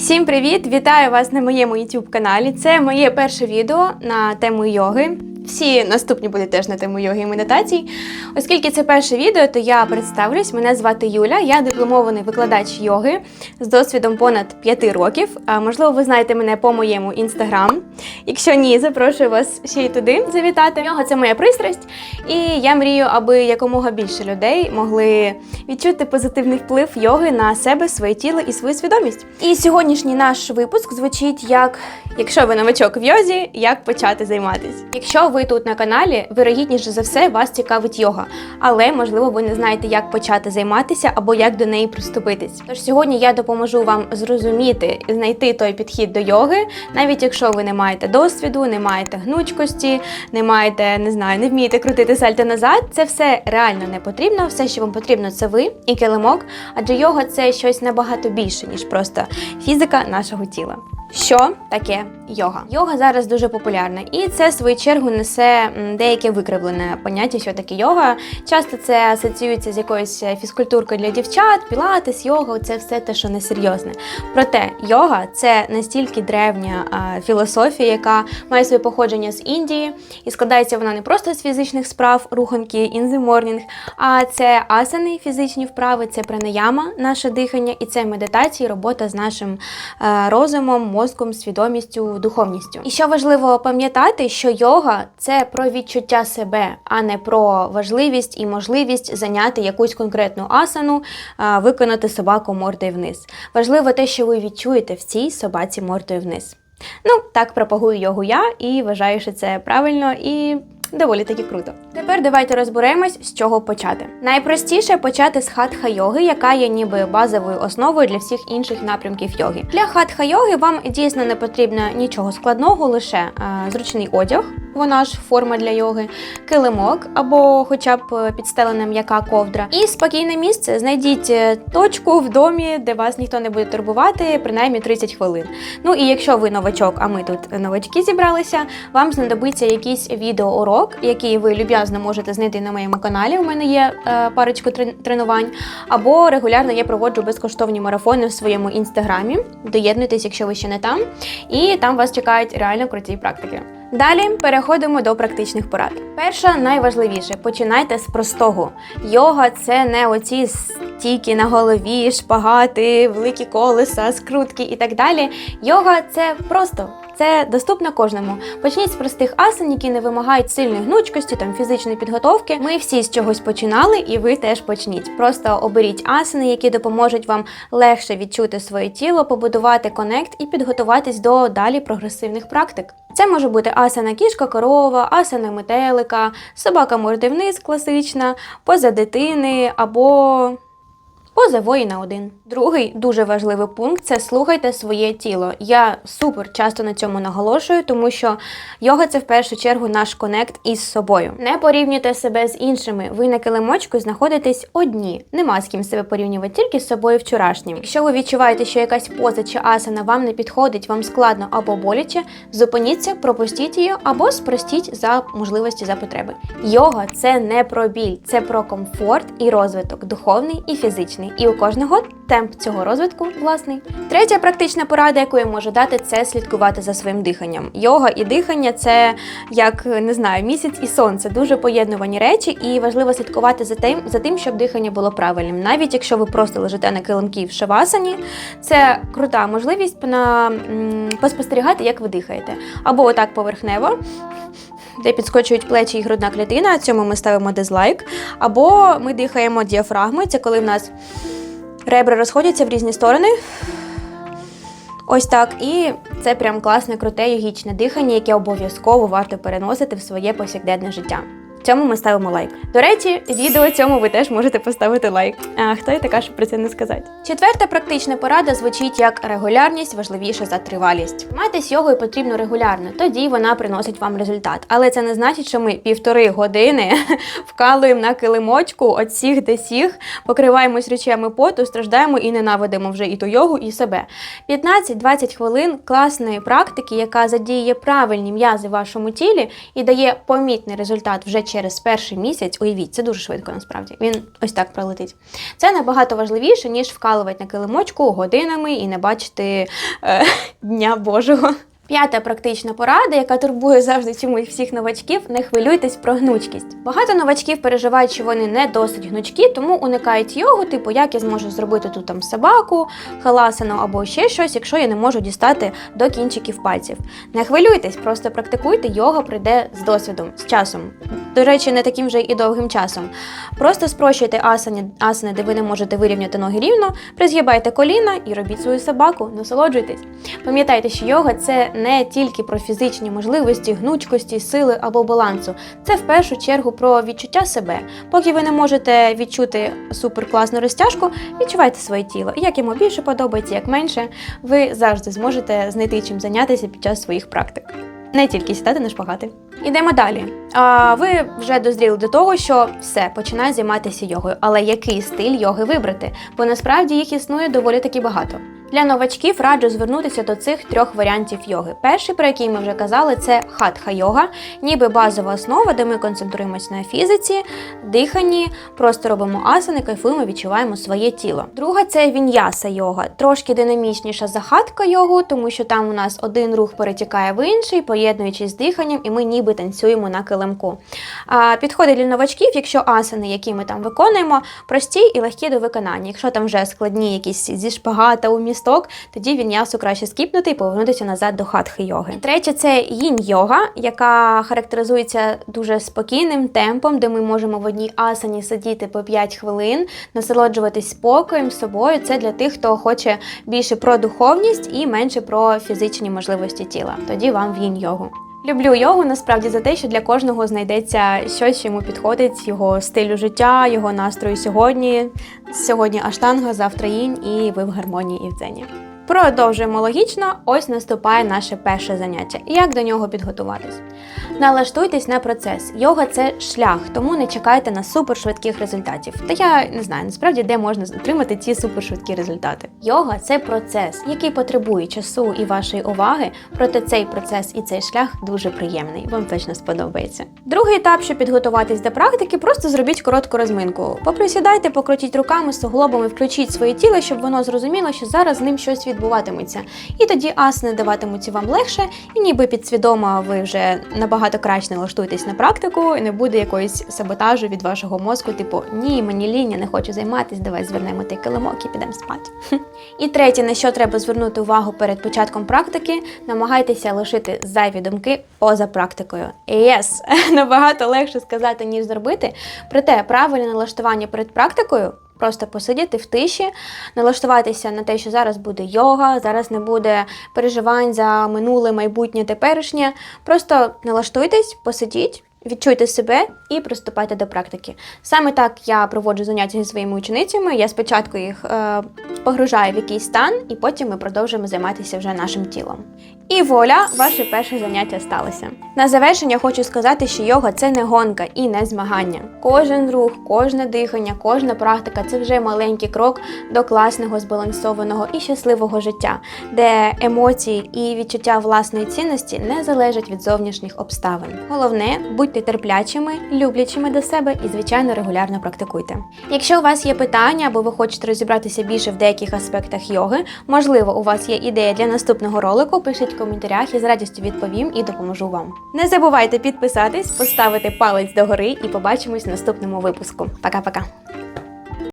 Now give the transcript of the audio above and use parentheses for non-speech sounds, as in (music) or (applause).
Всім привіт! Вітаю вас на моєму YouTube каналі. Це моє перше відео на тему йоги. Всі наступні будуть теж на тему йоги і медитацій. Оскільки це перше відео, то я представлюсь. Мене звати Юля, я дипломований викладач йоги з досвідом понад 5 років. Можливо, ви знаєте мене по моєму інстаграм. Якщо ні, запрошую вас ще й туди завітати. Йога це моя пристрасть, і я мрію, аби якомога більше людей могли відчути позитивний вплив йоги на себе, своє тіло і свою свідомість. І сьогоднішній наш випуск звучить як: якщо ви новачок в йозі, як почати займатися. Якщо ви тут на каналі, вирогідніше за все вас цікавить йога, але можливо ви не знаєте, як почати займатися або як до неї приступитись. Тож сьогодні я допоможу вам зрозуміти і знайти той підхід до йоги, навіть якщо ви не маєте досвіду, не маєте гнучкості, не маєте, не знаю, не вмієте крутити сальто назад. Це все реально не потрібно. Все, що вам потрібно, це ви і килимок, адже йога це щось набагато більше, ніж просто фізика нашого тіла. Що таке йога? Йога зараз дуже популярна, і це в свою чергу несе деяке викривлене поняття, що таке йога. Часто це асоціюється з якоюсь фізкультуркою для дівчат, пілатес, йога це все те, що несерйозне. Проте йога це настільки древня філософія, яка має своє походження з Індії, і складається вона не просто з фізичних справ, руханки, in the morning, а це асани, фізичні вправи, це пранаяма, наше дихання, і це медитації, робота з нашим е, розумом, мозком, свідомістю, духовністю. І що важливо пам'ятати, що йога це про відчуття себе, а не про важливість і можливість зайняти якусь конкретну асану, виконати собаку мордою вниз. Важливо те, що ви відчуєте в цій собаці мордою вниз. Ну, так пропагую йогу я і вважаю, що це правильно і доволі таки круто. Тепер давайте розберемось, з чого почати. Найпростіше почати з хатха йоги, яка є ніби базовою основою для всіх інших напрямків йоги. Для хатха йоги вам дійсно не потрібно нічого складного, лише е, зручний одяг, вона ж форма для йоги, килимок або хоча б е, підстелена м'яка ковдра. І спокійне місце. Знайдіть е, точку в домі, де вас ніхто не буде турбувати, принаймні 30 хвилин. Ну і якщо ви новачок, а ми тут новачки зібралися, вам знадобиться якийсь відеоурок, який ви люб'язно можете знайти на моєму каналі. У мене є е, парочку тренувань, або регулярно я проводжу безкоштовні марафони в своєму інстаграмі. Доєднуйтесь, якщо ви ще не там, і там вас чекають реально круті практики. Далі переходимо до практичних порад. Перша найважливіше починайте з простого. Йога це не оці стійки на голові, шпагати, великі колеса, скрутки і так далі. Йога це просто. Це доступно кожному. Почніть з простих асан, які не вимагають сильної гнучкості, там фізичної підготовки. Ми всі з чогось починали, і ви теж почніть. Просто оберіть асани, які допоможуть вам легше відчути своє тіло, побудувати конект і підготуватись до далі прогресивних практик. Це може бути асана кішка корова, асана метелика, собака морди вниз класична, поза дитини або Поза воїна один. Другий дуже важливий пункт це слухайте своє тіло. Я супер часто на цьому наголошую, тому що йога це в першу чергу наш конект із собою. Не порівнюйте себе з іншими. Ви на килимочку знаходитесь одні. Нема з ким себе порівнювати, тільки з собою вчорашнім. Якщо ви відчуваєте, що якась поза чи асана вам не підходить, вам складно або боляче, зупиніться, пропустіть її або спростіть за можливості за потреби. Йога це не про біль, це про комфорт і розвиток, духовний і фізичний. І у кожного темп цього розвитку власний. Третя практична порада, яку я можу дати, це слідкувати за своїм диханням. Йога і дихання це як не знаю, місяць і сонце, дуже поєднувані речі, і важливо слідкувати за тим, за тим, щоб дихання було правильним. Навіть якщо ви просто лежите на килимкі в шавасані, це крута можливість на, м, поспостерігати, як ви дихаєте. Або отак поверхнево де підскочують плечі і грудна клітина, цьому ми ставимо дизлайк. Або ми дихаємо діафрагмою, це коли в нас ребра розходяться в різні сторони. Ось так. І це прям класне, круте, йогічне дихання, яке обов'язково варто переносити в своє повсякденне життя. Цьому ми ставимо лайк. До речі, відео цьому ви теж можете поставити лайк. А хто я така, щоб про це не сказати? Четверта практична порада звучить як регулярність важливіша за тривалість. Майтесь йогою потрібно регулярно, тоді вона приносить вам результат. Але це не значить, що ми півтори години (laughs) вкалуємо на килимочку от сіх де сіх, покриваємось речами поту, страждаємо і ненавидимо вже і ту йогу, і себе. 15-20 хвилин класної практики, яка задіє правильні м'язи в вашому тілі і дає помітний результат вже через перший місяць, уявіть, це дуже швидко насправді. Він ось так пролетить. Це набагато важливіше, ніж вкалувати на килимочку годинами і не бачити е, (laughs) Дня Божого. П'ята практична порада, яка турбує завжди чомусь всіх новачків, не хвилюйтесь про гнучкість. Багато новачків переживають, що вони не досить гнучкі, тому уникають йогу, типу, як я зможу зробити тут там собаку, халасану або ще щось, якщо я не можу дістати до кінчиків пальців. Не хвилюйтесь, просто практикуйте, йога прийде з досвідом, з часом. До речі, не таким же і довгим часом. Просто спрощуйте асани, асани, де ви не можете вирівняти ноги рівно, призгибайте коліна і робіть свою собаку, насолоджуйтесь. Пам'ятайте, що йога це не тільки про фізичні можливості, гнучкості, сили або балансу. Це в першу чергу про відчуття себе. Поки ви не можете відчути суперкласну розтяжку, відчувайте своє тіло. Як йому більше подобається, як менше, ви завжди зможете знайти чим зайнятися під час своїх практик. Не тільки сідати на шпагати. Ідемо далі. А, ви вже дозріли до того, що все починає займатися йогою. Але який стиль йоги вибрати? Бо насправді їх існує доволі таки багато. Для новачків раджу звернутися до цих трьох варіантів йоги. Перший, про який ми вже казали, це хатха йога, ніби базова основа, де ми концентруємось на фізиці, диханні, просто робимо асани, кайфуємо, відчуваємо своє тіло. Друга це віньяса йога, трошки динамічніша за хатка йогу, тому що там у нас один рух перетікає в інший, поєднуючись з диханням, і ми ніби танцюємо на килимку. А, підходить для новачків, якщо асани, які ми там виконуємо, прості і легкі до виконання. Якщо там вже складні якісь зі шпагата у місток, тоді віньясу краще скіпнути і повернутися назад до хатхи йоги. Третє це їнь-йога, яка характеризується дуже спокійним темпом, де ми можемо в одній асані сидіти по 5 хвилин, насолоджуватись спокоєм, собою. Це для тих, хто хоче більше про духовність і менше про фізичні можливості тіла. Тоді вам в їнь-йогу. Люблю йогу насправді за те, що для кожного знайдеться щось, що йому підходить, його стилю життя, його настрою сьогодні. Сьогодні аштанга, завтра інь, і ви в гармонії і в дзені. Продовжуємо логічно. Ось наступає наше перше заняття. Як до нього підготуватись? Налаштуйтесь на процес. Йога це шлях, тому не чекайте на супершвидких результатів. Та я не знаю насправді, де можна отримати ці супершвидкі результати. Йога це процес, який потребує часу і вашої уваги. Проте цей процес і цей шлях дуже приємний. Вам точно сподобається. Другий етап, щоб підготуватись до практики, просто зробіть коротку розминку. Поприсідайте, покрутіть руками, суглобами, включіть своє тіло, щоб воно зрозуміло, що зараз з ним щось відбуватиметься. І тоді асани даватимуться вам легше, і ніби підсвідомо ви вже набагато краще налаштуєтесь на практику, і не буде якоїсь саботажу від вашого мозку, типу ні, мені лінь, не хочу займатися, давай звернемо той килимок і підемо спати. І третє, на що треба звернути увагу перед початком практики, намагайтеся лишити зайві думки поза практикою. Yes! (laughs) набагато легше сказати, ніж зробити. Проте правильне налаштування перед практикою. Просто посидіти в тиші, налаштуватися на те, що зараз буде йога, зараз не буде переживань за минуле, майбутнє, теперішнє. Просто налаштуйтесь, посидіть, відчуйте себе і приступайте до практики. Саме так я проводжу заняття зі своїми ученицями. Я спочатку їх е, погружаю в якийсь стан, і потім ми продовжуємо займатися вже нашим тілом. І воля, ваше перше заняття сталося. На завершення хочу сказати, що йога це не гонка і не змагання. Кожен рух, кожне дихання, кожна практика це вже маленький крок до класного, збалансованого і щасливого життя, де емоції і відчуття власної цінності не залежать від зовнішніх обставин. Головне, будьте терплячими, люблячими до себе і, звичайно, регулярно практикуйте. Якщо у вас є питання або ви хочете розібратися більше в деяких аспектах йоги, можливо, у вас є ідея для наступного ролику, пишіть коментарях, я з радістю відповім і допоможу вам. Не забувайте підписатись, поставити палець догори і побачимось в наступному випуску. Пока-пока!